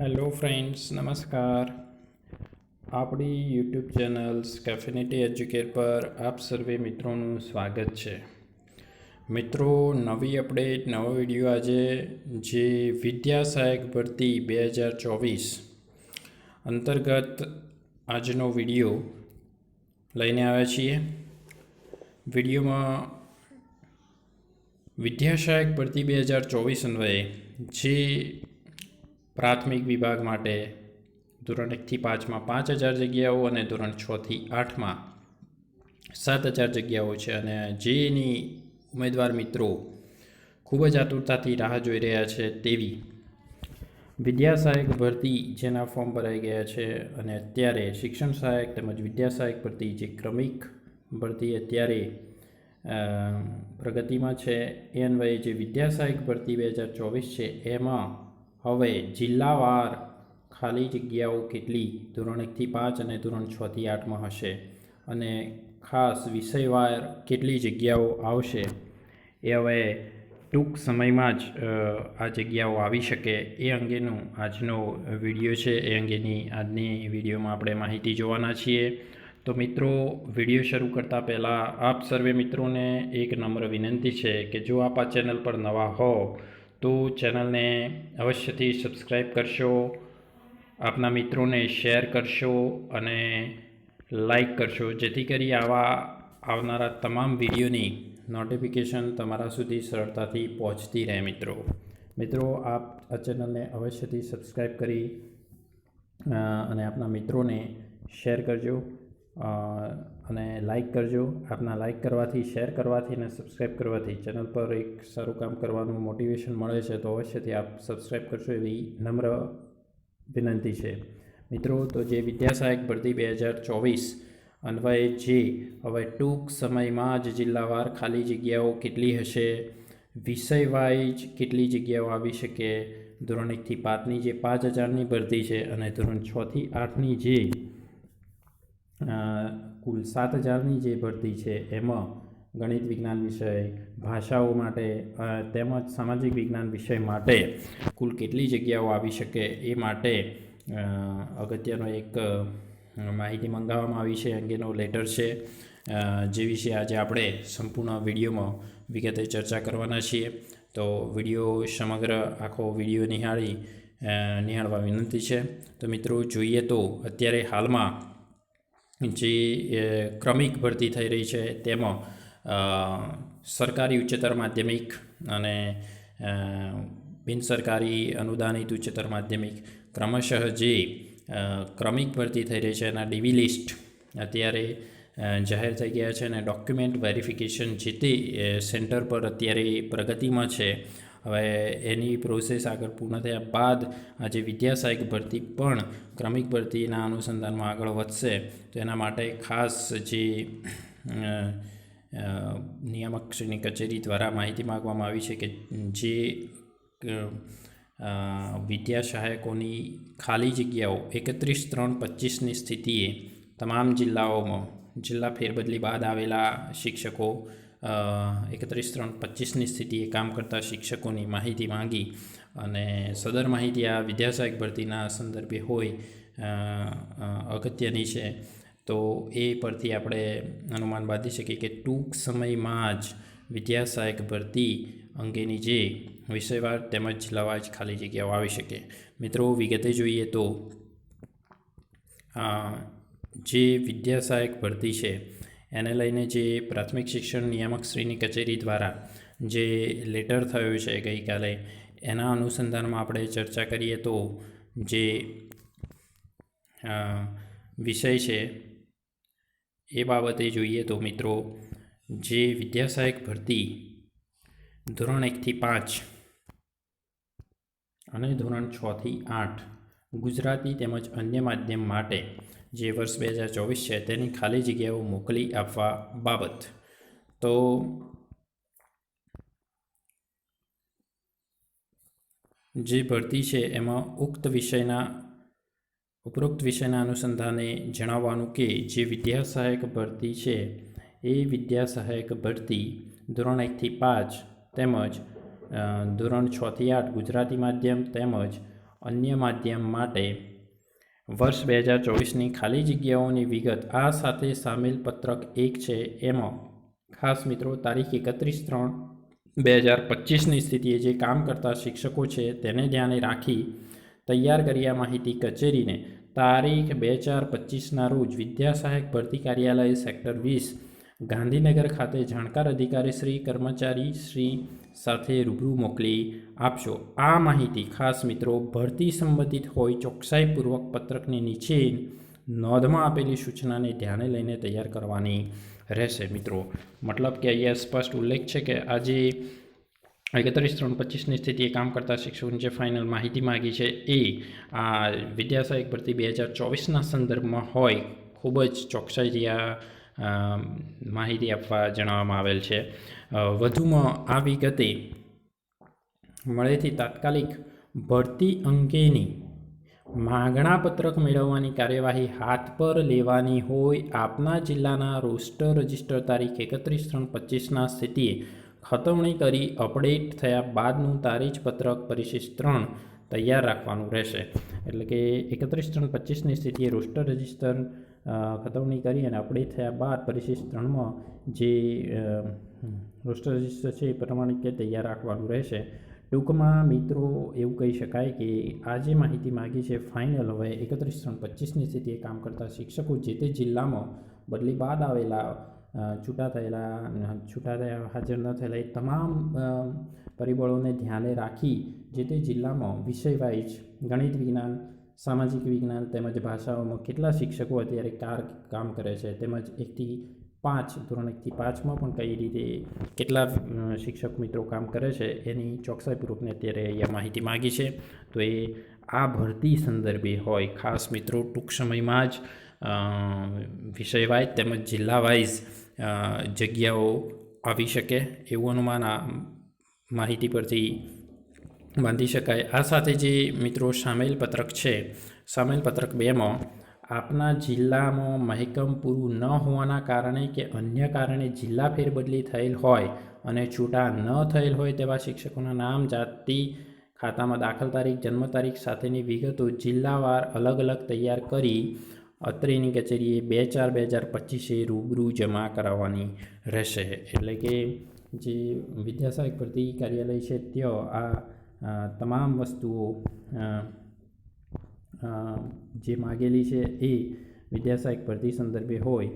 Hello friends નમસ્કાર આપણી YouTube channels કેફિનિટી educate પર આપ સર્વે મિત્રોનું સ્વાગત છે. મિત્રો, નવી અપડેટ નવો વીડિયો આજે, જે વિદ્યા સહાયક ભરતી બે હજાર ચોવીસ અંતર્ગત આજનો વીડિયો લઈને આવ્યા છીએ. વિડીયોમાં વિદ્યા સહાયક ભરતી બે હજાર ચોવીસ અન્વયે જે પ્રાથમિક વિભાગ માટે ધોરણ એકથી પાંચમાં પાંચ હજાર જગ્યાઓ અને ધોરણ છથી આઠમાં સાત હજાર જગ્યાઓ છે. અને જેની ઉમેદવાર મિત્રો ખૂબ જ આતુરતાથી રાહ જોઈ રહ્યા છે તેવી વિદ્યા સહાયક ભરતી જેના ફોર્મ ભરાઈ ગયા છે અને અત્યારે શિક્ષણ સહાયક તેમજ વિદ્યા સહાયક ભરતી જે ક્રમિક ભરતી અત્યારે પ્રગતિમાં છે. એ અન્વયે જે વિદ્યા સહાયક ભરતી બે હજાર ચોવીસ છે, એમાં હવે જિલ્લાવાર ખાલી જગ્યાઓ કેટલી? ધોરણ એકથી પાંચ અને ધોરણ છથી આઠમાં હશે. અને ખાસ વિષયવાર કેટલી જગ્યાઓ આવશે? એ હવે ટૂંક સમયમાં જ આ જગ્યાઓ આવી શકે. એ અંગેનું આજનો વીડિયો છે. એ અંગેની આજની વિડીયોમાં આપણે માહિતી જોવાના છીએ. તો મિત્રો, વીડિયો શરૂ કરતાં પહેલાં આપ સર્વે મિત્રોને એક નમ્ર વિનંતી છે કે જો આપ આ ચેનલ પર નવા હો તો ચેનલને અવશ્યથી સબસ્ક્રાઈબ કરશો, આપના મિત્રોને શેર કરશો અને લાઈક કરશો, જેથી કરી આવા આવનારા તમામ વિડીયોની નોટિફિકેશન તમારા સુધી સરળતાથી પહોંચતી રહે મિત્રો. મિત્રો, આપ આ ચેનલને અવશ્યથી સબસ્ક્રાઈબ કરી અને આપના મિત્રોને શેર કરજો. અને લાઈક કરજો. આપના લાઈક કરવાથી શેર કરવાથી અને સબસ્ક્રાઈબ કરવાથી ચેનલ પર એક સારું કામ કરવાનું મોટિવેશન મળે છે, તો અવશ્યથી આપ સબસ્ક્રાઈબ કરશો એવી નમ્ર વિનંતી છે. મિત્રો, તો જે વિદ્યાસહાયક ભરતી બે હજાર ચોવીસ અન્વયે જે હવે ટૂંક સમયમાં જ જિલ્લાવાર ખાલી જગ્યાઓ કેટલી હશે? વિષયવાઇઝ કેટલી જગ્યાઓ આવી શકે? ધોરણ એકથી પાંચની જે પાંચ હજારની ભરતી છે અને ધોરણ છથી આઠની જે કુલ સાત હજારની જે ભરતી છે, એમાં ગણિત વિજ્ઞાન વિષય, ભાષાઓ માટે તેમજ સામાજિક વિજ્ઞાન વિષય માટે કુલ કેટલી જગ્યાઓ આવી શકે એ માટે અગત્યનો એક માહિતી મંગાવવામાં આવી છે, અંગેનો લેટર છે જે વિશે આજે આપણે સંપૂર્ણ વિડીયોમાં વિગતે ચર્ચા કરવાના છીએ. તો વીડિયો સમગ્ર આખો વીડિયો નિહાળી નિહાળવા વિનંતી છે. તો મિત્રો, જોઈએ તો અત્યારે હાલમાં જે ક્રમિક ભરતી થઈ રહી છે, તેમાં સરકારી ઉચ્ચતર માધ્યમિક અને બિનસરકારી અનુદાનિત ઉચ્ચતર માધ્યમિક ક્રમશઃ જે ક્રમિક ભરતી થઈ રહી છે, એના ડીવી લિસ્ટ અત્યારે જાહેર થઈ ગયા છે અને ડોક્યુમેન્ટ વેરિફિકેશન જે તે સેન્ટર પર અત્યારે પ્રગતિમાં છે. હવે એની પ્રોસેસ આગળ પૂર્ણ થયા બાદ આજે વિદ્યા સહાયક ભરતી પણ ક્રમિક ભરતીના અનુસંધાનમાં આગળ વધશે. તો એના માટે ખાસ જે નિયામકશ્રીની કચેરી દ્વારા માહિતી માગવામાં આવી છે કે જે વિદ્યા સહાયકોની ખાલી જગ્યાઓ એકત્રીસ ત્રણ પચીસની સ્થિતિએ તમામ જિલ્લાઓમાં જિલ્લા ફેરબદલી બાદ આવેલા શિક્ષકો એકત્રીસ ત્રણ પચીસની સ્થિતિએ કામ કરતા શિક્ષકોની માહિતી માંગી અને સદર માહિતી આ વિદ્યાસહાયક ભરતીના સંદર્ભે હોય અગત્યની છે. તો એ પરથી આપણે અનુમાન બાંધી શકીએ કે ટૂંક સમયમાં જ વિદ્યાસહાયક ભરતી અંગેની જે વિષયવાર તેમજ લવાજ ખાલી જગ્યાઓ આવી શકે. મિત્રો, વિગતે જોઈએ તો જે વિદ્યાસહાયક ભરતી છે એને લઈને જે પ્રાથમિક શિક્ષણ નિયામક શ્રીની કચેરી દ્વારા જે લેટર થયો છે ગઈકાલે, એના અનુસંધાનમાં આપણે ચર્ચા કરીએ તો જે વિષય છે એ બાબતે જોઈએ તો મિત્રો, જે વિદ્યાસહાયક ભરતી ધોરણ એકથી પાંચ અને ધોરણ છથી આઠ ગુજરાતી તેમજ અન્ય માધ્યમ માટે જે વર્ષ બે હજાર ચોવીસ છે તેની ખાલી જગ્યાઓ મોકલી આપવા બાબત. તો જે ભરતી છે એમાં ઉક્ત વિષયના, ઉપરોક્ત વિષયના અનુસંધાને જણાવવાનું કે જે વિદ્યા સહાયક ભરતી છે એ વિદ્યા સહાયક ભરતી ધોરણ એકથી પાંચ તેમજ ધોરણ છથી આઠ ગુજરાતી માધ્યમ તેમજ અન્ય માધ્યમ માટે વર્ષ બે હજાર ચોવીસની ખાલી જગ્યાઓની વિગત આ સાથે સામેલ પત્રક એક છે. એમાં, ખાસ મિત્રો, તારીખ એકત્રીસ ત્રણ બે હજાર પચીસની સ્થિતિએ જે કામ કરતા શિક્ષકો છે તેને ધ્યાને રાખી તૈયાર કરી આ માહિતી કચેરીને તારીખ બે ચાર પચીસના રોજ વિદ્યા સહાયક ભરતી કાર્યાલય સેક્ટર વીસ ગાંધીનગર ખાતે જાણકાર અધિકારી શ્રી કર્મચારી શ્રી સાથે રૂબરૂ મોકલી આપશો. આ માહિતી ખાસ મિત્રો ભરતી સંબંધિત હોય ચોકસાઈપૂર્વક પત્રકની નીચે નોંધમાં આપેલી સૂચનાને ધ્યાને લઈને તૈયાર કરવાની રહેશે મિત્રો. મતલબ કે અહીંયા સ્પષ્ટ ઉલ્લેખ છે કે આજે એકત્રીસ ત્રણ પચીસની સ્થિતિએ કામ કરતા શિક્ષકોની જે ફાઇનલ માહિતી માગી છે એ આ વિદ્યાસહાયક ભરતી બે હજાર ચોવીસના સંદર્ભમાં હોય. ખૂબ જ ચોકસાઈ આ માહિતી આપવા જણાવવામાં આવેલ છે. વધુમાં આ વિગતે મળેથી તાત્કાલિક ભરતી અંગેની માગણા પત્રક મેળવવાની કાર્યવાહી હાથ પર લેવાની હોય આપના જિલ્લાના રોસ્ટર રજિસ્ટર તારીખ એકત્રીસ ત્રણ પચીસના સ્થિતિએ ખતવણી કરી અપડેટ થયા બાદનું તારીખ પત્રક પરિશિષ્ટ ત્રણ તૈયાર રાખવાનું રહેશે. એટલે કે એકત્રીસ ત્રણ પચીસની સ્થિતિએ રોસ્ટર રજિસ્ટર ખતવણી કરી અને અપડેટ થયા બાદ પરિશિષ્ટ ત્રણમાં જે રોસ્ટર રજિસ્ટર છે એ પ્રમાણે કે તૈયાર રાખવાનું રહેશે. ટૂંકમાં મિત્રો એવું કહી શકાય કે આ જે માહિતી માગી છે ફાઇનલ, હવે એકત્રીસ ત્રણ પચીસની સ્થિતિએ કામ કરતા શિક્ષકો જે તે જિલ્લામાં બદલી બાદ આવેલા છૂટા થયેલા છૂટા થયા, હાજર ન થયેલા એ તમામ પરિબળોને ધ્યાને રાખી જે તે જિલ્લામાં વિષય વાઇઝ ગણિત વિજ્ઞાન સામાજિક વિજ્ઞાન તેમજ ભાષાઓમાં કેટલા શિક્ષકો અત્યારે કાર કામ કરે છે? તેમજ એકથી પાંચ, ધોરણ એકથી પાંચમાં પણ કઈ રીતે કેટલા શિક્ષક મિત્રો કામ કરે છે એની ચોકસાઈપૂર્વકને અત્યારે અહીંયા માહિતી માગી છે. તો એ આ ભરતી સંદર્ભે હોય ખાસ મિત્રો, ટૂંક સમયમાં જ વિષય વાઇઝ તેમજ જિલ્લા વાઇઝ જગ્યાઓ આવી શકે એવું અનુમાન આ માહિતી પરથી બાંધી શકાય. આ સાથે જે મિત્રો સામેલ પત્રક છે, સામેલ પત્રક બેમાં, આપના જિલ્લામાં મહેકમ પૂરું ન હોવાના કારણે કે અન્ય કારણે જિલ્લા ફેરબદલી થયેલ હોય અને છૂટા ન થયેલ હોય તેવા શિક્ષકોના નામ, જાતિ, ખાતામાં દાખલ તારીખ, જન્મ તારીખ સાથેની વિગતો જિલ્લાવાર અલગ અલગ તૈયાર કરી અત્રેની કચેરીએ બે ચાર બે હજાર પચીસે રૂબરૂ જમા કરાવવાની રહેશે. એટલે કે જે વિદ્યાસહાયક ભરતી કાર્યાલય છે, ત્યાં આ તમામ વસ્તુઓ જે માગેલી છે એ વિદ્યાસહાયક ભરતી સંદર્ભે હોય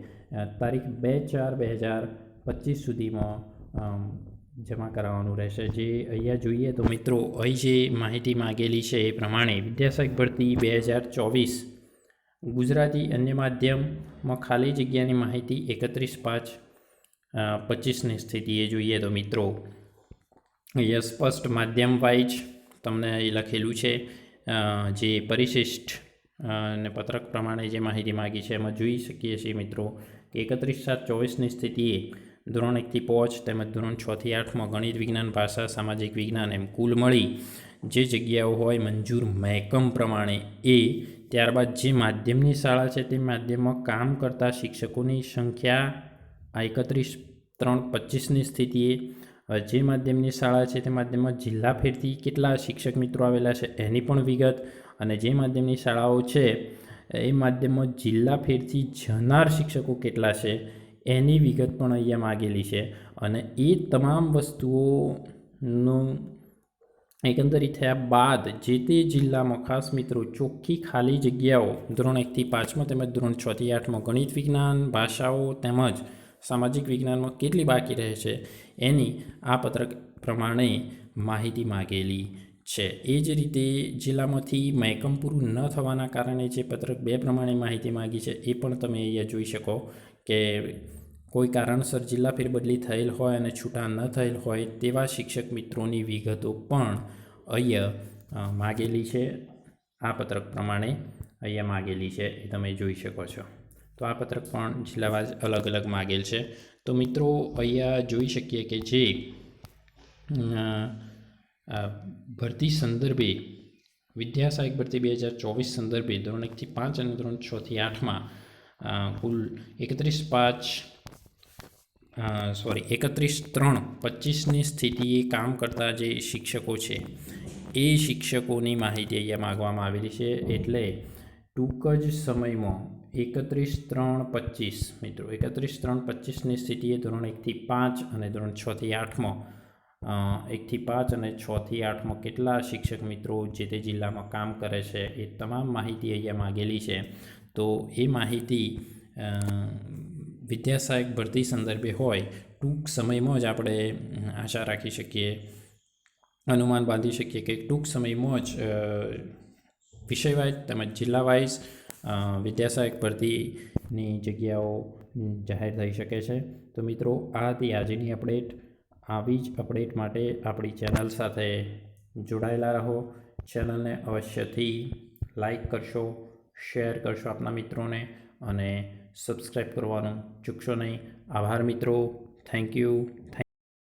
તારીખ બે ચાર બે હજાર પચીસ સુધીમાં જમા કરાવવાનું રહેશે. જે અહીંયા જોઈએ તો મિત્રો, અહીં જે માહિતી માગેલી છે એ પ્રમાણે વિદ્યાસહાયક ભરતી બે હજાર ચોવીસ ગુજરાતી અન્ય માધ્યમમાં ખાલી જગ્યાની માહિતી એકત્રીસ પાંચ પચીસની સ્થિતિએ જોઈએ તો મિત્રો અહીંયા સ્પષ્ટ માધ્યમ વાઇઝ તમને એ લખેલું છે. જે પરિશિષ્ટ અને પત્રક પ્રમાણે જે માહિતી માગી છે એમાં જોઈ શકીએ છીએ મિત્રો કે એકત્રીસ સાત ચોવીસની સ્થિતિએ ધોરણ એકથી પાંચ તેમજ ધોરણ છથી આઠમાં ગણિત વિજ્ઞાન, ભાષા, સામાજિક વિજ્ઞાન એમ કુલ મળી. જે જગ્યાઓ હોય મંજૂર મહેકમ પ્રમાણે એ, ત્યારબાદ જે માધ્યમની શાળા છે તે માધ્યમમાં કામ કરતા શિક્ષકોની સંખ્યા આ એકત્રીસ ત્રણ પચીસની સ્થિતિએ જે માધ્યમની શાળા છે તે માધ્યમમાં જિલ્લા ફેરથી કેટલા શિક્ષક મિત્રો આવેલા છે એની પણ વિગત અને જે માધ્યમની શાળાઓ છે, એ માધ્યમમાં જિલ્લા ફેરથી જનાર શિક્ષકો કેટલા છે એની વિગત પણ અહીંયા માગેલી છે. અને એ તમામ વસ્તુઓનું એકંદરી થયા બાદ જે તે જિલ્લામાં ખાસ મિત્રો ચોખ્ખી ખાલી જગ્યાઓ, ધોરણ એકથી પાંચમાં તેમજ ધોરણ છથી આઠમાં ગણિત વિજ્ઞાન, ભાષાઓ તેમજ સામાજિક વિજ્ઞાનમાં કેટલી બાકી રહે છે એની આ પત્રક પ્રમાણે માહિતી માગેલી છે. એ જ રીતે જિલ્લામાંથી મહેકમ પૂરું ન થવાના કારણે જે પત્રક બે પ્રમાણે માહિતી માગી છે એ પણ તમે અહીંયા જોઈ શકો કે કોઈ કારણસર જિલ્લા ફેરબદલી થયેલ હોય અને છૂટા ન થયેલ હોય તેવા શિક્ષક મિત્રોની વિગતો પણ અહીંયા માગેલી છે. આ પત્રક પ્રમાણે અહીંયા માગેલી છે એ તમે જોઈ શકો છો. તો આ પત્રક પણ જિલ્લાવાઇઝ અલગ અલગ માગેલ છે. તો મિત્રો, અહીંયા જોઈ શકીએ કે જે ભરતી સંદર્ભે, વિદ્યા સહાયક ભરતી બે હજાર ચોવીસ સંદર્ભે ધોરણ એકથી પાંચ અને ધોરણ છથી આઠમાં કુલ એકત્રીસ પાંચ સોરી એકત્રીસ ત્રણ પચીસની સ્થિતિએ કામ કરતા જે શિક્ષકો છે, એ શિક્ષકોની માહિતી અહીંયા માગવામાં આવેલી છે. એટલે ટૂંક જ સમયમાં એકત્રીસ, ત્રણ, પચીસ. મિત્રો, એકત્રીસ, ત્રણ, પચીસની સ્થિતિએ ધોરણ એકથી પાંચ અને ધોરણ છથી આઠમાં. એકથી પાંચ અને છથી આઠમાં કેટલા શિક્ષક મિત્રો જે તે જિલ્લામાં કામ કરે છે એ તમામ માહિતી અહીંયા માગેલી છે. તો એ માહિતી વિદ્યાસહાયક ભરતી સંદર્ભે હોય, ટૂંક સમયમાં જ આપણે આશા રાખી શકીએ, અનુમાન બાંધી શકીએ કે ટૂંક સમયમાં જ વિષય વાઇઝ તેમજ જિલ્લા વાઇઝ વિદ્યાસહાયક ભરતીની જગ્યાઓ જાહેર થઈ શકે છે. તો મિત્રો, આ હતી આજની અપડેટ. આવી જ અપડેટ માટે આપણી ચેનલ સાથે જોડાયેલા રહો. ચેનલને અવશ્યથી લાઈક કરશો, શેર કરશો આપના મિત્રોને અને સબસ્ક્રાઈબ કરવાનું ચૂકશો નહીં. આભાર મિત્રો. Thank you.